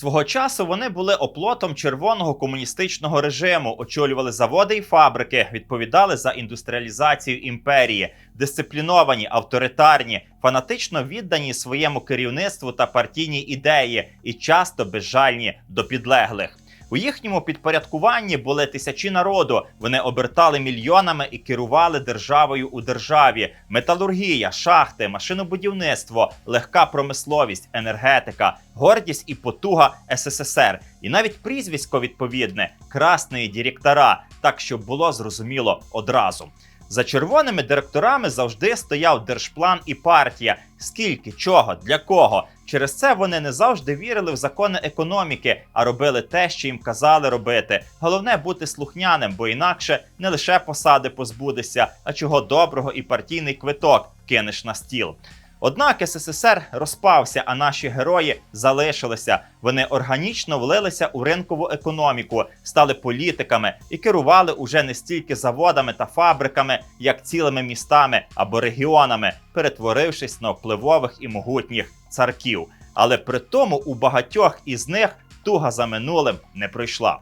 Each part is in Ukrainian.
Свого часу вони були оплотом червоного комуністичного режиму, очолювали заводи і фабрики, відповідали за індустріалізацію імперії, дисципліновані, авторитарні, фанатично віддані своєму керівництву та партійній ідеї і часто безжальні до підлеглих. У їхньому підпорядкуванні були тисячі народу. Вони обертали мільйонами і керували державою у державі. Металургія, шахти, машинобудівництво, легка промисловість, енергетика, гордість і потуга СССР. І навіть прізвисько відповідне красної директора, так щоб було зрозуміло одразу. За червоними директорами завжди стояв держплан і партія. Скільки, чого, для кого. Через це вони не завжди вірили в закони економіки, а робили те, що їм казали робити. Головне бути слухняним, бо інакше не лише посади позбудешся, а чого доброго і партійний квиток кинеш на стіл. Однак СССР розпався, а наші герої залишилися. Вони органічно влилися у ринкову економіку, стали політиками і керували уже не стільки заводами та фабриками, як цілими містами або регіонами, перетворившись на впливових і могутніх царків. Але при тому у багатьох із них туга за минулим не пройшла.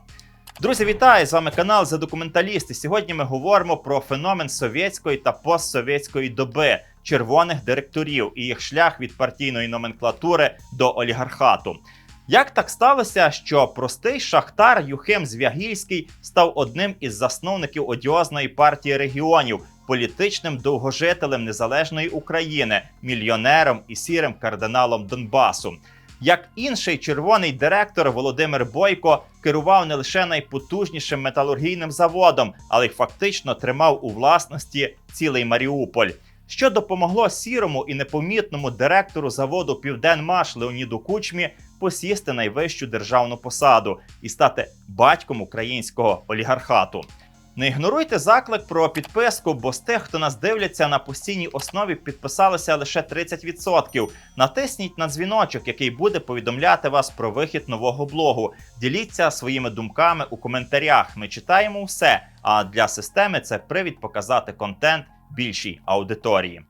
Друзі, вітаю! З вами канал за документалісти. Сьогодні ми говоримо про феномен совєтської та постсовєтської доби червоних директорів і їх шлях від партійної номенклатури до олігархату. Як так сталося, що простий шахтар Юхим Звягільський став одним із засновників одіозної партії регіонів, політичним довгожителем незалежної України, мільйонером і сірим кардиналом Донбасу? Як інший червоний директор Володимир Бойко керував не лише найпотужнішим металургійним заводом, але й фактично тримав у власності цілий Маріуполь. Що допомогло сірому і непомітному директору заводу Південмаш Леоніду Кучмі посісти найвищу державну посаду і стати батьком українського олігархату. Не ігноруйте заклик про підписку, бо з тих, хто нас дивляться на постійній основі, підписалося лише 30%. Натисніть на дзвіночок, який буде повідомляти вас про вихід нового блогу. Діліться своїми думками у коментарях. Ми читаємо все. А для системи це привід показати контент більшій аудиторії.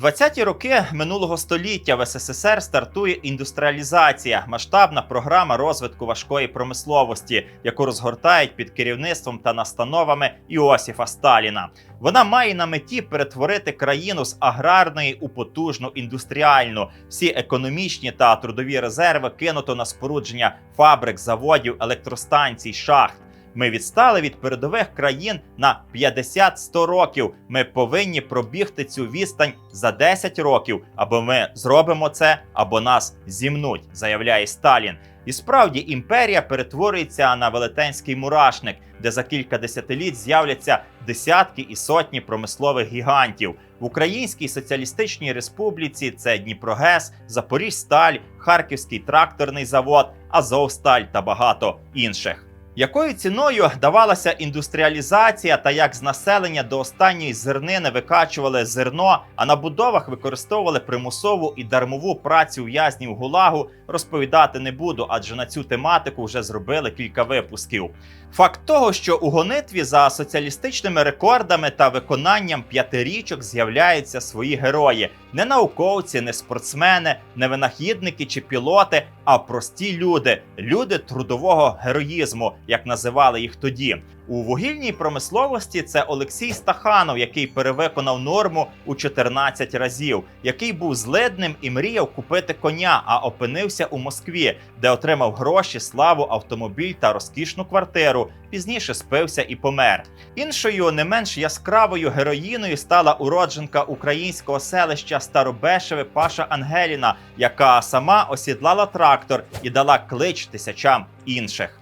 20-ті роки минулого століття в СССР стартує індустріалізація, масштабна програма розвитку важкої промисловості, яку розгортають під керівництвом та настановами Іосіфа Сталіна. Вона має на меті перетворити країну з аграрної у потужну індустріальну. Всі економічні та трудові резерви кинуто на спорудження фабрик, заводів, електростанцій, шахт. Ми відстали від передових країн на 50-100 років. Ми повинні пробігти цю відстань за 10 років, або ми зробимо це, або нас зімнуть, заявляє Сталін. І справді імперія перетворюється на велетенський мурашник, де за кілька десятиліть з'являться десятки і сотні промислових гігантів. В Українській соціалістичній республіці це Дніпрогес, Запоріжсталь, Харківський тракторний завод, Азовсталь та багато інших. Якою ціною давалася індустріалізація та як з населення до останньої зернини викачували зерно, а на будовах використовували примусову і дармову працю в'язнів гулагу, розповідати не буду, адже на цю тематику вже зробили кілька випусків. Факт того, що у гонитві за соціалістичними рекордами та виконанням п'ятирічок з'являються свої герої: не науковці, не спортсмени, не винахідники чи пілоти, а прості люди, люди трудового героїзму, як називали їх тоді. У вугільній промисловості це Олексій Стаханов, який перевиконав норму у 14 разів, який був злидним і мріяв купити коня, а опинився у Москві, де отримав гроші, славу, автомобіль та розкішну квартиру. Пізніше спився і помер. Іншою, не менш яскравою героїною стала уродженка українського селища Старобешеве Паша Ангеліна, яка сама осідлала трактор і дала клич тисячам інших.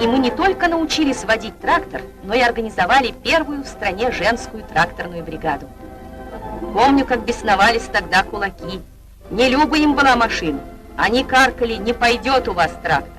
И мы не только научились водить трактор, но и организовали первую в стране женскую тракторную бригаду. Помню, как бесновались тогда кулаки. Не люба им была машина. Они каркали, не пойдет у вас трактор.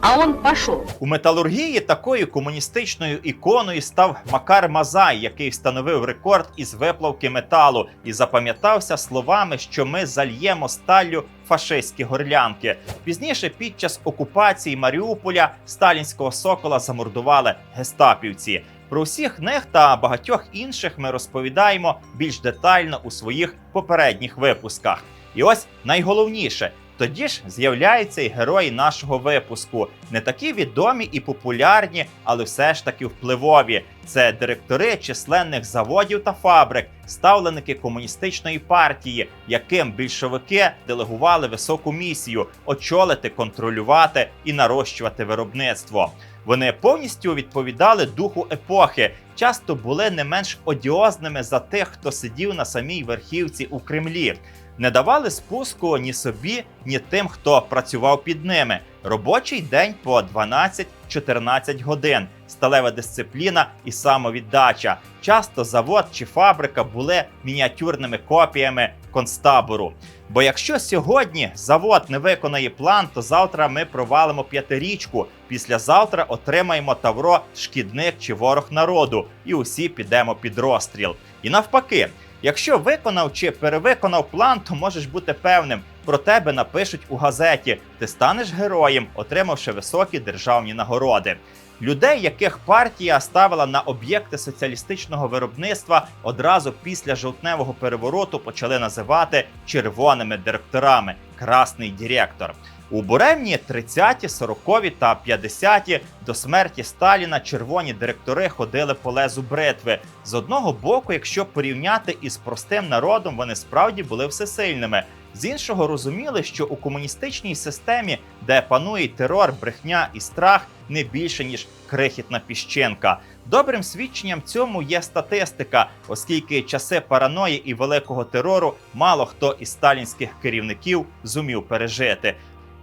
А он пошел. У металургії такою комуністичною іконою став Макар Мазай, який встановив рекорд із виплавки металу і запам'ятався словами, що ми зальємо сталлю фашистські горлянки. Пізніше, під час окупації Маріуполя, сталінського сокола замордували гестапівці. Про всіх них та багатьох інших ми розповідаємо більш детально у своїх попередніх випусках. І ось найголовніше. Тоді ж з'являються і герої нашого випуску, не такі відомі і популярні, але все ж таки впливові. Це директори численних заводів та фабрик, ставленики комуністичної партії, яким більшовики делегували високу місію очолити, контролювати і нарощувати виробництво. Вони повністю відповідали духу епохи, часто були не менш одіозними за тих, хто сидів на самій верхівці у Кремлі. Не давали спуску ні собі, ні тим, хто працював під ними. Робочий день по 12-14 годин, сталева дисципліна і самовіддача. Часто завод чи фабрика були мініатюрними копіями концтабору. Бо якщо сьогодні завод не виконає план, то завтра ми провалимо п'ятирічку. Післязавтра отримаємо тавро шкідник чи ворог народу, і усі підемо під розстріл. І навпаки, якщо виконав чи перевиконав план, то можеш бути певним. Про тебе напишуть у газеті. Ти станеш героєм, отримавши високі державні нагороди. Людей, яких партія ставила на об'єкти соціалістичного виробництва, одразу після жовтневого перевороту почали називати червоними директорами красний директор. У буремні 30-ті, 40-ві та 50-ті до смерті Сталіна червоні директори ходили по лезу бритви. З одного боку, якщо порівняти із простим народом, вони справді були всесильними. З іншого розуміли, що у комуністичній системі, де панує терор, брехня і страх, не більше ніж крихітна піщинка. Добрим свідченням цьому є статистика, оскільки часи параної і великого терору мало хто із сталінських керівників зумів пережити.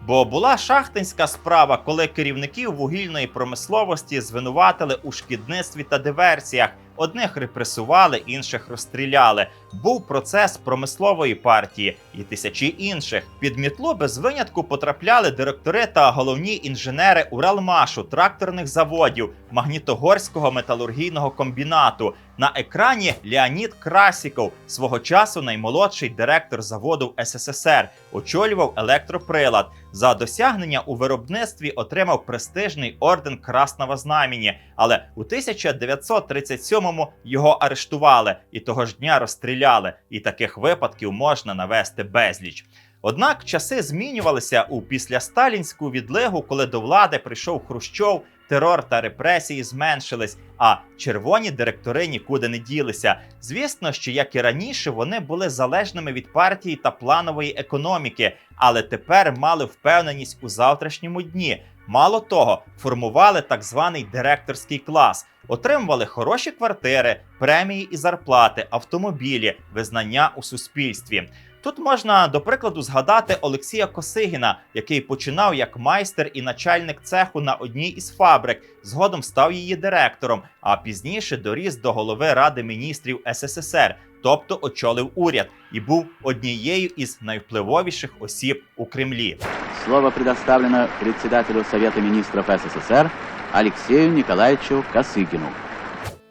Бо була шахтинська справа, коли керівників вугільної промисловості звинуватили у шкідництві та диверсіях. Одних репресували, інших розстріляли. Був процес промислової партії і тисячі інших. Під мітлу без винятку потрапляли директори та головні інженери Уралмашу, тракторних заводів, Магнітогорського металургійного комбінату. На екрані Леонід Красіков, свого часу наймолодший директор заводу СССР, очолював електроприлад. За досягнення у виробництві отримав престижний орден Красного Знамені, але у 1937-му його арештували і того ж дня розстріляли. І таких випадків можна навести безліч. Однак часи змінювалися у післясталінську відлигу, коли до влади прийшов Хрущов, терор та репресії зменшились, а червоні директори нікуди не ділися. Звісно, що як і раніше, вони були залежними від партії та планової економіки, але тепер мали впевненість у завтрашньому дні. Мало того, формували так званий директорський клас, отримували хороші квартири, премії і зарплати, автомобілі, визнання у суспільстві. Тут можна до прикладу згадати Олексія Косигіна, який починав як майстер і начальник цеху на одній із фабрик, згодом став її директором, а пізніше доріс до голови Ради міністрів СССР, тобто очолив уряд, і був однією із найвпливовіших осіб у Кремлі. Слово предоставлено председателю Совета министров СССР Алексею Николаевичу Косыгину.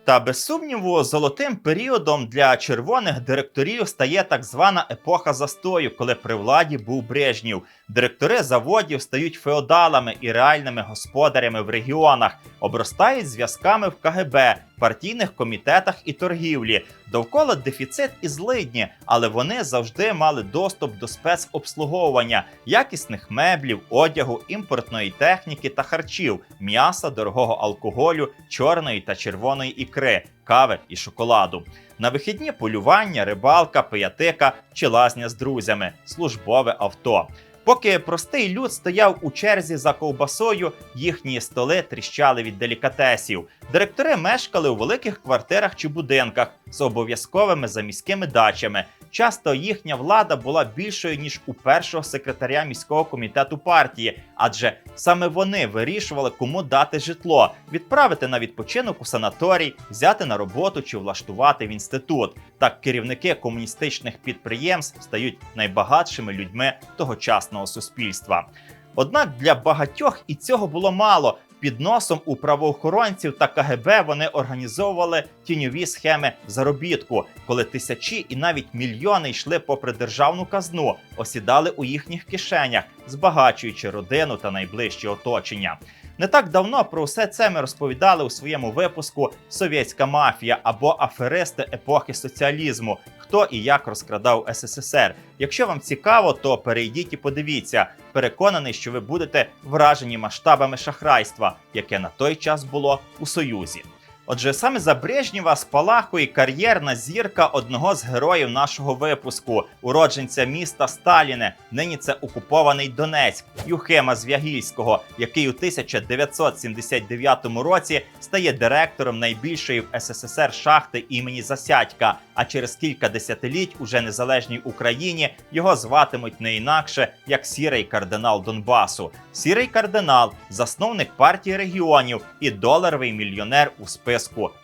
Та без сумніву, золотим періодом для червоних директорів стає так звана епоха застою, коли при владі був Брежнів. Директори заводів стають феодалами і реальними господарями в регіонах, обростають зв'язками в КГБ, партійних комітетах і торгівлі. Довкола дефіцит і злидні, але вони завжди мали доступ до спецобслуговування, якісних меблів, одягу, імпортної техніки та харчів, м'яса, дорогого алкоголю, чорної та червоної ікри, кави і шоколаду. На вихідні полювання, рибалка, пиятика чи лазня з друзями, службове авто. Поки простий люд стояв у черзі за ковбасою, їхні столи тріщали від делікатесів. Директори мешкали у великих квартирах чи будинках з обов'язковими заміськими дачами. Часто їхня влада була більшою ніж у першого секретаря міського комітету партії, адже саме вони вирішували, кому дати житло, відправити на відпочинок у санаторій, взяти на роботу чи влаштувати в інститут. Так керівники комуністичних підприємств стають найбагатшими людьми тогочасного суспільства. Однак для багатьох і цього було мало. Під носом у правоохоронців та КГБ вони організовували тіньові схеми заробітку, коли тисячі і навіть мільйони йшли попри державну казну, осідали у їхніх кишенях, збагачуючи родину та найближче оточення. Не так давно про все це ми розповідали у своєму випуску Совєтська мафія або аферисти епохи соціалізму, хто і як розкрадав СССР. Якщо вам цікаво, то перейдіть і подивіться. Переконаний, що ви будете вражені масштабами шахрайства, яке на той час було у Союзі. Отже, саме за Брежнєва спалахує кар'єрна зірка одного з героїв нашого випуску, уродженця міста Сталіне. Нині це окупований Донецьк, Юхема Звягільського, який у 1979 році стає директором найбільшої в СССР шахти імені Засядька. А через кілька десятиліть уже незалежній Україні його зватимуть не інакше як сірий кардинал Донбасу. Сірий кардинал, засновник партії регіонів і доларовий мільйонер у списку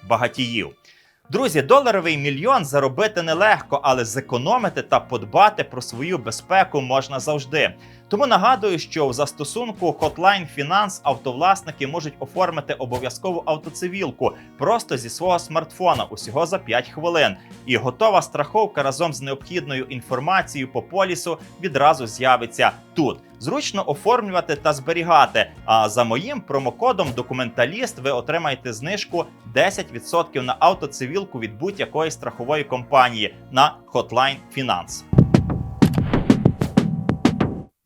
багатіїв. Друзі, доларовий мільйон заробити нелегко, але зекономити та подбати про свою безпеку можна завжди. Тому нагадую, що в застосунку Hotline Finance автовласники можуть оформити обов'язкову автоцивілку просто зі свого смартфона усього за 5 хвилин. І готова страховка разом з необхідною інформацією по полісу відразу з'явиться тут. Зручно оформлювати та зберігати. А за моїм промокодом документаліст ви отримаєте знижку 10% на автоцивілку від будь-якої страхової компанії на Hotline Finance.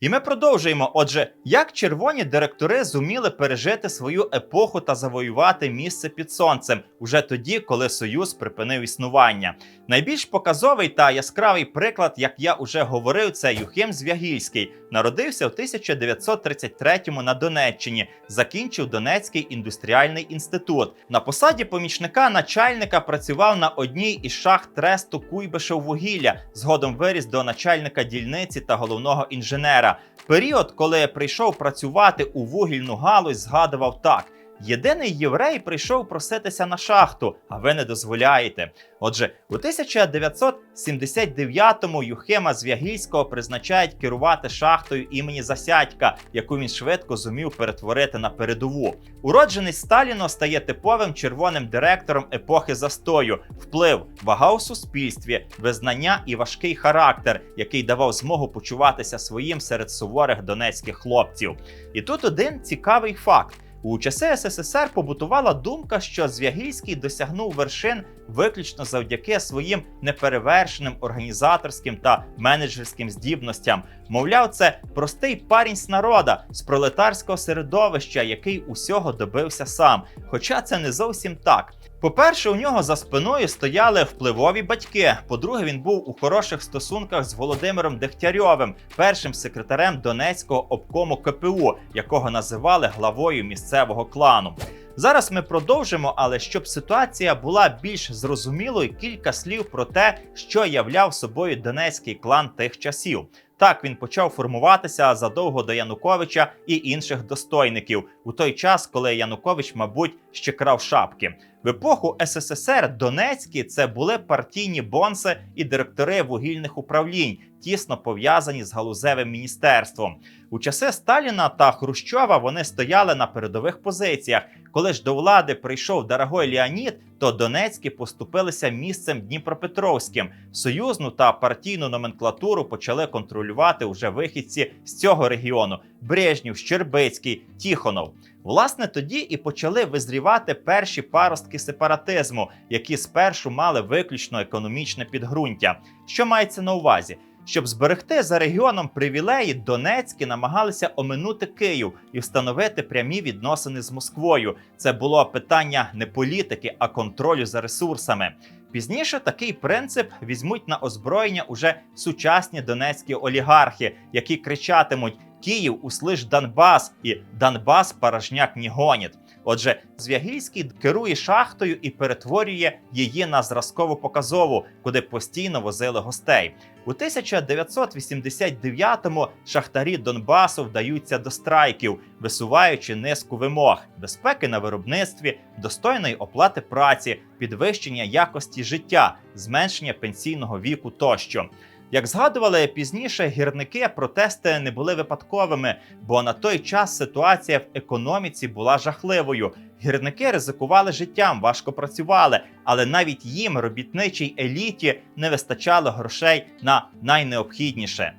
І ми продовжуємо. Отже, як червоні директори зуміли пережити свою епоху та завоювати місце під сонцем уже тоді, коли Союз припинив існування. Найбільш показовий та яскравий приклад, як я уже говорив, це Юхим Звягільський. Народився в 1933-му на Донеччині, закінчив Донецький індустріальний інститут. На посаді помічника начальника працював на одній із шахт тресту Куйбишев вугілля. Згодом виріс до начальника дільниці та головного інженера. Період, коли я прийшов працювати у вугільну галузь, згадував так. Єдиний єврей прийшов проситися на шахту, а ви не дозволяєте. Отже, у 1979-му Юхима Звягільського призначають керувати шахтою імені Засядька, яку він швидко зумів перетворити на передову. Уродженець Сталіно стає типовим червоним директором епохи застою, вплив, вага у суспільстві, визнання і важкий характер, який давав змогу почуватися своїм серед суворих донецьких хлопців. І тут один цікавий факт. У часи СССР побутувала думка, що Звягільський досягнув вершин виключно завдяки своїм неперевершеним організаторським та менеджерським здібностям. Мовляв, це простий парень з народа з пролетарського середовища, який усього добився сам. Хоча це не зовсім так. По-перше, у нього за спиною стояли впливові батьки. По-друге, він був у хороших стосунках з Володимиром Дегтярьовим, першим секретарем Донецького обкому КПУ, якого називали главою місцевого клану. Зараз ми продовжимо, але щоб ситуація була більш зрозумілою, кілька слів про те, що являв собою донецький клан тих часів. Так він почав формуватися задовго до Януковича і інших достойників у той час, коли Янукович, мабуть, ще крав шапки. В епоху СССР Донецькі це були партійні бонси і директори вугільних управлінь, тісно пов'язані з галузевим міністерством. У часи Сталіна та Хрущова вони стояли на передових позиціях. Коли ж до влади прийшов Дорогой Леонід, то Донецькі поступилися місцем Дніпропетровським. Союзну та партійну номенклатуру почали контролювати уже вихідці з цього регіону: Брежнів, Щербицький, Тіхонов. Власне, тоді і почали визрівати перші паростки сепаратизму, які спершу мали виключно економічне підґрунтя. Що мається на увазі? Щоб зберегти за регіоном привілеї, Донецькі намагалися оминути Київ і встановити прямі відносини з Москвою. Це було питання не політики, а контролю за ресурсами. Пізніше такий принцип візьмуть на озброєння уже сучасні донецькі олігархи, які кричатимуть: Київ услиш Донбас і Донбас порожняк не гонить. Отже, Звягільський керує шахтою і перетворює її на зразкову показову, куди постійно возили гостей. У 1989-му шахтарі Донбасу вдаються до страйків, висуваючи низку вимог безпеки на виробництві, достойної оплати праці, підвищення якості життя, зменшення пенсійного віку тощо. Як згадували пізніше, гірники протести не були випадковими, бо на той час ситуація в економіці була жахливою. Гірники ризикували життям, важко працювали, але навіть їм, робітничій еліті, не вистачало грошей на найнеобхідніше.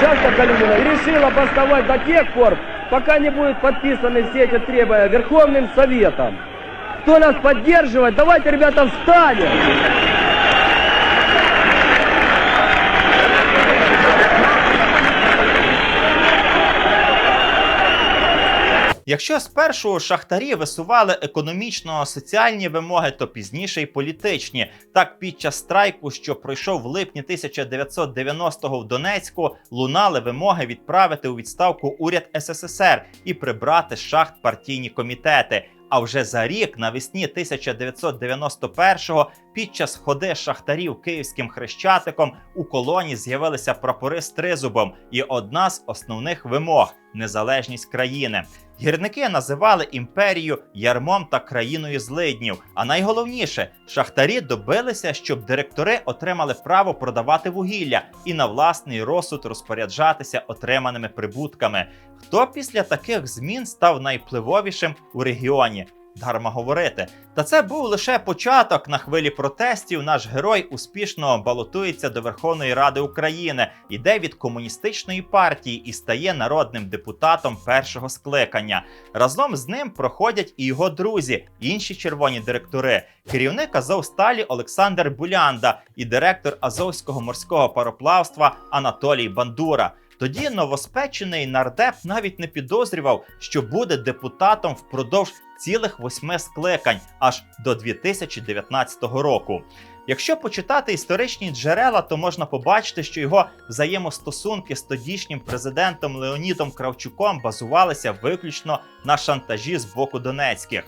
Часто Калинина решила бастовать до тех пор, пока не будут подписаны все эти требования Верховным Советом. Кто нас поддерживает? Давайте, ребята, встанем! Якщо спершу шахтарі висували економічно-соціальні вимоги, то пізніше й політичні. Так, під час страйку, що пройшов в липні 1990-го в Донецьку, лунали вимоги відправити у відставку уряд СССР і прибрати з шахт партійні комітети. А вже за рік, навесні 1991-го, під час ходи шахтарів київським хрещатиком у колоні з'явилися прапори з тризубом, і одна з основних вимог незалежність країни. Гірники називали імперію ярмом та країною злиднів. А найголовніше, шахтарі добилися, щоб директори отримали право продавати вугілля і на власний розсуд розпоряджатися отриманими прибутками. Хто після таких змін став найвпливовішим у регіоні? Дарма говорити. Та це був лише початок на хвилі протестів. Наш герой успішно балотується до Верховної Ради України, іде від комуністичної партії і стає народним депутатом першого скликання. Разом з ним проходять і його друзі, інші червоні директори, керівник Азовсталі Олександр Булянда і директор Азовського морського пароплавства Анатолій Бандура. Тоді новоспечений нардеп навіть не підозрював, що буде депутатом впродовж цілих восьми скликань аж до 2019 року. Якщо почитати історичні джерела, то можна побачити, що його взаємостосунки з тодішнім президентом Леонідом Кравчуком базувалися виключно на шантажі з боку Донецьких.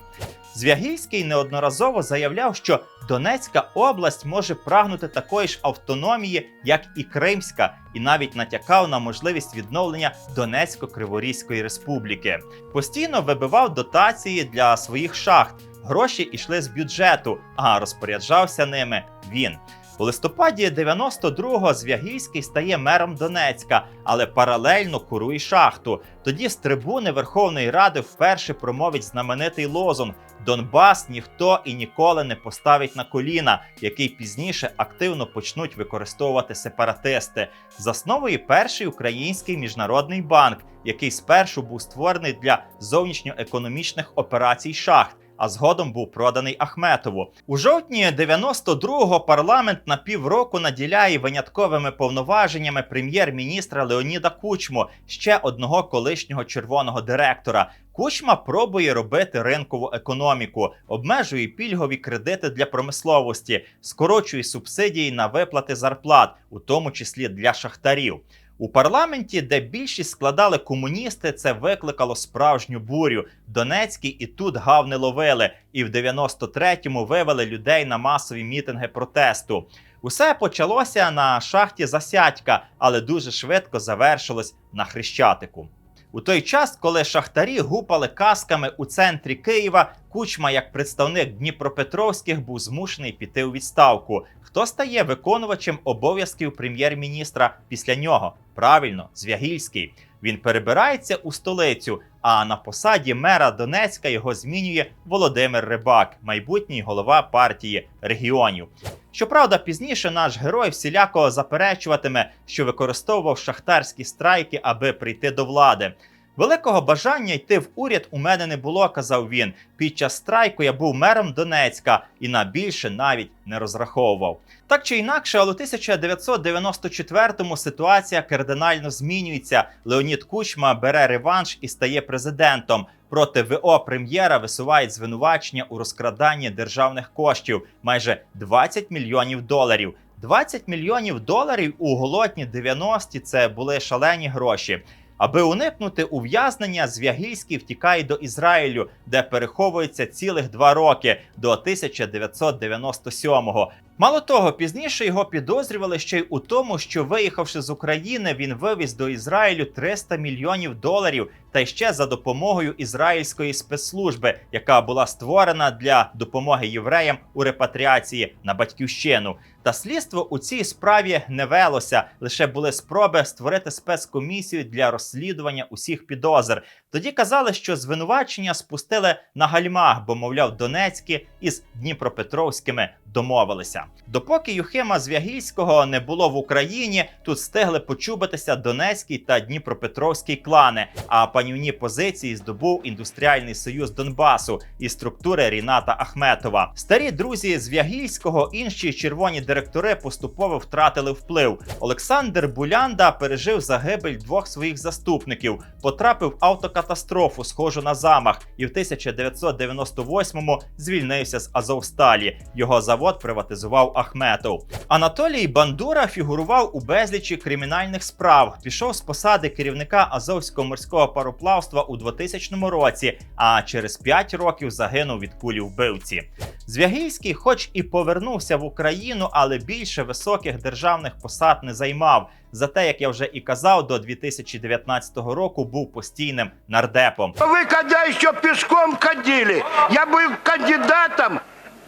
Звягільський неодноразово заявляв, що Донецька область може прагнути такої ж автономії, як і Кримська, і навіть натякав на можливість відновлення Донецько-Криворізької республіки. Постійно вибивав дотації для своїх шахт. Гроші йшли з бюджету, а розпоряджався ними він. У листопаді 92-го Звягільський стає мером Донецька, але паралельно курує шахту. Тоді з трибуни Верховної Ради вперше промовить знаменитий лозунг Донбас ніхто і ніколи не поставить на коліна, який пізніше активно почнуть використовувати сепаратисти. Засновує перший український міжнародний банк, який спершу був створений для зовнішньоекономічних операцій шахт а згодом був проданий Ахметову. У жовтні 92-го парламент на півроку наділяє винятковими повноваженнями прем'єр-міністра Леоніда Кучму, ще одного колишнього червоного директора. Кучма пробує робити ринкову економіку, обмежує пільгові кредити для промисловості, скорочує субсидії на виплати зарплат, у тому числі для шахтарів. У парламенті, де більшість складали комуністи, це викликало справжню бурю. Донецький і тут гав не ловили, і в 93-му вивели людей на масові мітинги протесту. Усе почалося на шахті Засядька, але дуже швидко завершилось на Хрещатику. У той час, коли шахтарі гупали касками у центрі Києва, Кучма, як представник Дніпропетровських, був змушений піти у відставку. Хто стає виконувачем обов'язків прем'єр-міністра після нього? Правильно, Звягільський. Він перебирається у столицю. А на посаді мера Донецька його змінює Володимир Рибак, майбутній голова партії регіонів. Щоправда, пізніше наш герой всіляко заперечуватиме, що використовував шахтарські страйки, аби прийти до влади. Великого бажання йти в уряд у мене не було, казав він. Під час страйку я був мером Донецька і на більше навіть не розраховував. Так чи інакше, але у 1994-му ситуація кардинально змінюється. Леонід Кучма бере реванш і стає президентом. Проти ВО прем'єра висувають звинувачення у розкраданні державних коштів майже 20 мільйонів доларів. 20 мільйонів доларів у голодні 90-ті це були шалені гроші. Аби уникнути ув'язнення, Звягільський втікає до Ізраїлю, де переховується цілих два роки до 1997-го. Мало того, пізніше його підозрювали ще й у тому, що виїхавши з України, він вивіз до Ізраїлю 300 мільйонів доларів та ще за допомогою ізраїльської спецслужби, яка була створена для допомоги євреям у репатріації на батьківщину. Та слідство у цій справі не велося. Лише були спроби створити спецкомісію для розслідування усіх підозр. Тоді казали, що звинувачення спустили на гальмах, бо, мовляв, Донецькі із Дніпропетровськими домовилися. Допоки Юхима Звягільського не було в Україні, тут встигли почубитися Донецький та Дніпропетровський клани. А панівні позиції здобув індустріальний союз Донбасу із структури Ріната Ахметова. Старі друзі Звягільського, інші червоні директори поступово втратили вплив. Олександр Булянда пережив загибель двох своїх заступників, потрапив в автокатастрофу, схожу на замах, і в 1998-му звільнився з Азовсталі. Його завод приватизував Ахметов. Анатолій Бандура фігурував у безлічі кримінальних справ. Пішов з посади керівника Азовського морського пароплавства у 2000 році, а через 5 років загинув від кулі вбивці. Звягільський, хоч і повернувся в Україну, але більше високих державних посад не займав. Зате, як я вже і казав, до 2019 року був постійним нардепом. Вы когда еще пешком ходили, я был кандидатом,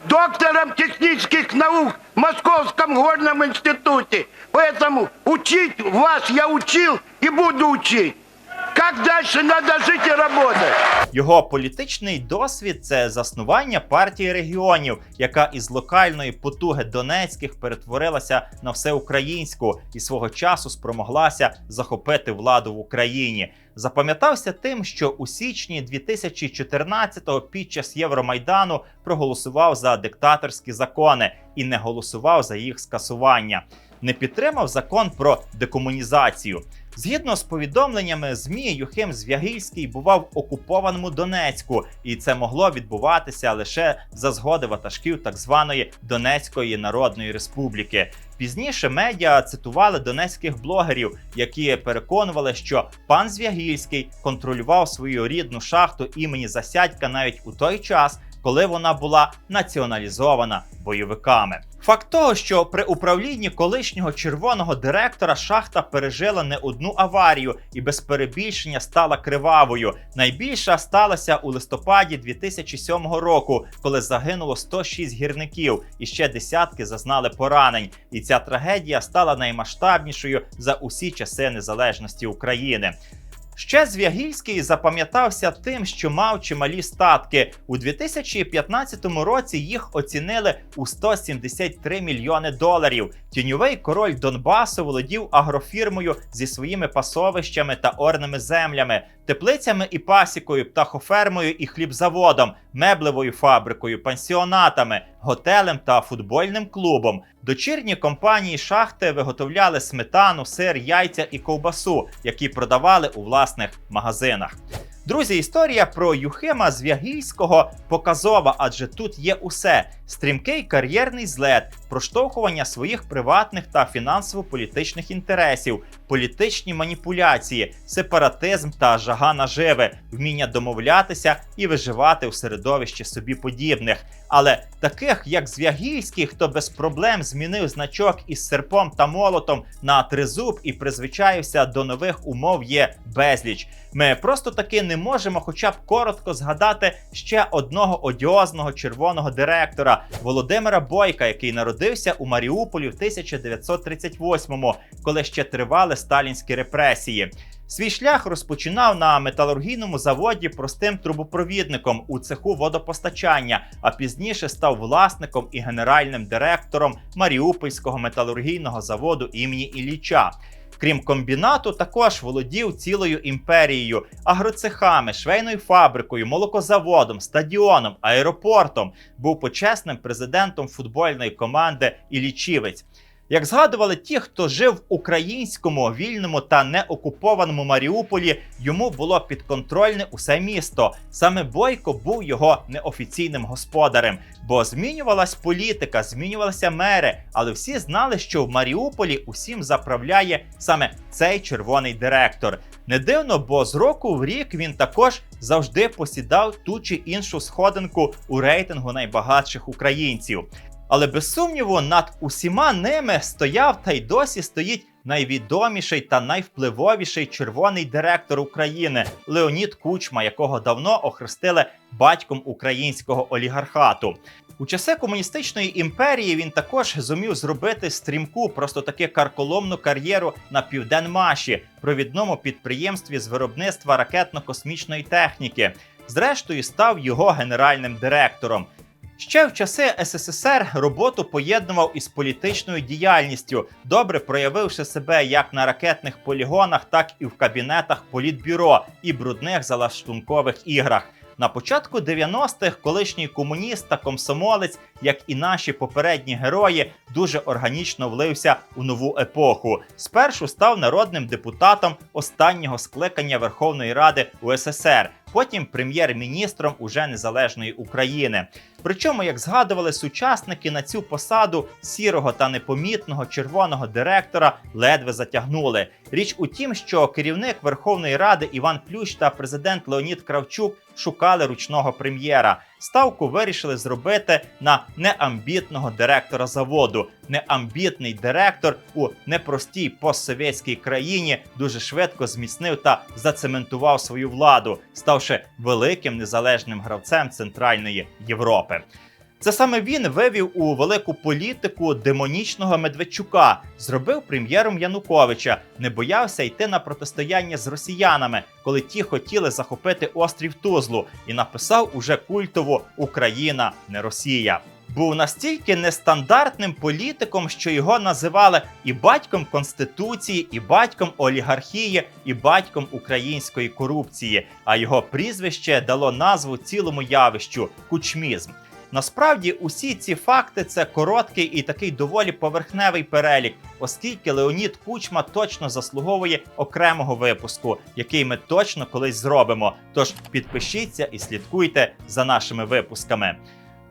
доктором технических наук в Московском горном институте. Поэтому учить вас я учил и буду учить. Как дальше надо жить и работать? Його політичний досвід це заснування партії регіонів, яка із локальної потуги Донецьких перетворилася на всеукраїнську і свого часу спромоглася захопити владу в Україні. Запам'ятався тим, що у січні 2014-го під час Євромайдану проголосував за диктаторські закони і не голосував за їх скасування. Не підтримав закон про декомунізацію. Згідно з повідомленнями ЗМІ, Юхим Звягільський бував в окупованому Донецьку, і це могло відбуватися лише за згоди ватажків так званої Донецької Народної Республіки. Пізніше медіа цитували донецьких блогерів, які переконували, що пан Звягільський контролював свою рідну шахту імені Засядька навіть у той час, коли вона була націоналізована бойовиками. Факт того, що при управлінні колишнього червоного директора шахта пережила не одну аварію і без перебільшення стала кривавою. Найбільша сталася у листопаді 2007 року, коли загинуло 106 гірників, і ще десятки зазнали поранень. І ця трагедія стала наймасштабнішою за усі часи незалежності України. Ще Звягільський запам'ятався тим, що мав чималі статки. У 2015 році їх оцінили у 173 мільйони доларів. Тіньовий король Донбасу володів агрофірмою зі своїми пасовищами та орними землями, теплицями і пасікою, птахофермою і хлібзаводом, меблевою фабрикою, пансіонатами, готелем та футбольним клубом. Дочірні компанії шахти виготовляли сметану, сир, яйця і ковбасу, які продавали у власних магазинах. Друзі, історія про Юхима Звягільського показова, адже тут є усе: стрімкий кар'єрний злет, проштовхування своїх приватних та фінансово-політичних інтересів, політичні маніпуляції, сепаратизм та жага наживи, вміння домовлятися і виживати у середовищі собі подібних. Але таких, як Звягільський, хто без проблем змінив значок із серпом та молотом на тризуб і призвичаївся до нових умов, є безліч. Ми просто таки не можемо, хоча б коротко згадати ще одного одіозного червоного директора Володимира Бойка, який народився у Маріуполі в 1938-му, коли ще тривали сталінські репресії. Свій шлях розпочинав на металургійному заводі простим трубопровідником у цеху водопостачання, а пізніше став власником і генеральним директором Маріупольського металургійного заводу імені Ілліча. Крім комбінату, також володів цілою імперією, агроцехами, швейною фабрикою, молокозаводом, стадіоном, аеропортом. Був почесним президентом футбольної команди Іллічівець. Як згадували ті, хто жив в українському вільному та неокупованому Маріуполі, йому було підконтрольне усе місто. Саме Бойко був його неофіційним господарем, бо змінювалась політика, змінювалися мери, але всі знали, що в Маріуполі усім заправляє саме цей червоний директор. Не дивно, бо з року в рік він також завжди посідав ту чи іншу сходинку у рейтингу найбагатших українців. Але без сумніву, над усіма ними стояв та й досі стоїть найвідоміший та найвпливовіший червоний директор України Леонід Кучма, якого давно охрестили батьком українського олігархату. У часи комуністичної імперії він також зумів зробити стрімку, просто таки карколомну кар'єру на Південмаші, провідному підприємстві з виробництва ракетно-космічної техніки. Зрештою, став його генеральним директором. Ще в часи СССР роботу поєднував із політичною діяльністю, добре проявивши себе як на ракетних полігонах, так і в кабінетах політбюро і брудних залаштункових іграх. На початку 90-х колишній комуніст та комсомолець, як і наші попередні герої, дуже органічно влився у нову епоху. Спершу став народним депутатом останнього скликання Верховної Ради УССР, потім прем'єр-міністром уже незалежної України. Причому, як згадували сучасники, на цю посаду сірого та непомітного червоного директора ледве затягнули. Річ у тім, що керівник Верховної Ради Іван Плющ та президент Леонід Кравчук шукали ручного прем'єра. Ставку вирішили зробити на неамбітного директора заводу. Неамбітний директор у непростій постсовєтській країні дуже швидко зміцнив та зацементував свою владу, ставши великим незалежним гравцем Центральної Європи. Це саме він вивів у велику політику демонічного Медведчука, зробив прем'єром Януковича, не боявся йти на протистояння з росіянами, коли ті хотіли захопити острів Тузлу, і написав уже культову Україна, не Росія. Був настільки нестандартним політиком, що його називали і батьком конституції, і батьком олігархії, і батьком української корупції. А його прізвище дало назву цілому явищу кучмізм. Насправді, усі ці факти це короткий і такий доволі поверхневий перелік, оскільки Леонід Кучма точно заслуговує окремого випуску, який ми точно колись зробимо. Тож підпишіться і слідкуйте за нашими випусками.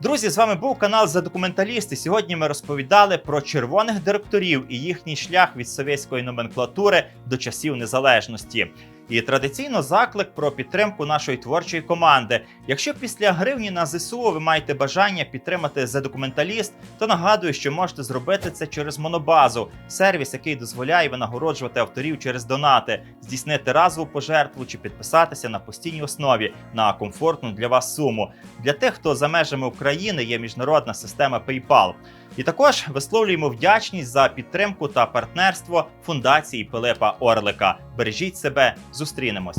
Друзі, з вами був канал за документалісти. Сьогодні ми розповідали про червоних директорів і їхній шлях від совєтської номенклатури до часів незалежності. І традиційно заклик про підтримку нашої творчої команди. Якщо після гривні на ЗСУ ви маєте бажання підтримати за документаліст, то нагадую, що можете зробити це через Монобазу, сервіс, який дозволяє винагороджувати авторів через донати, здійснити разову пожертву чи підписатися на постійній основі на комфортну для вас суму. Для тих, хто за межами України є міжнародна система PayPal. І також висловлюємо вдячність за підтримку та партнерство фундації Пилипа Орлика. Бережіть себе, зустрінемось.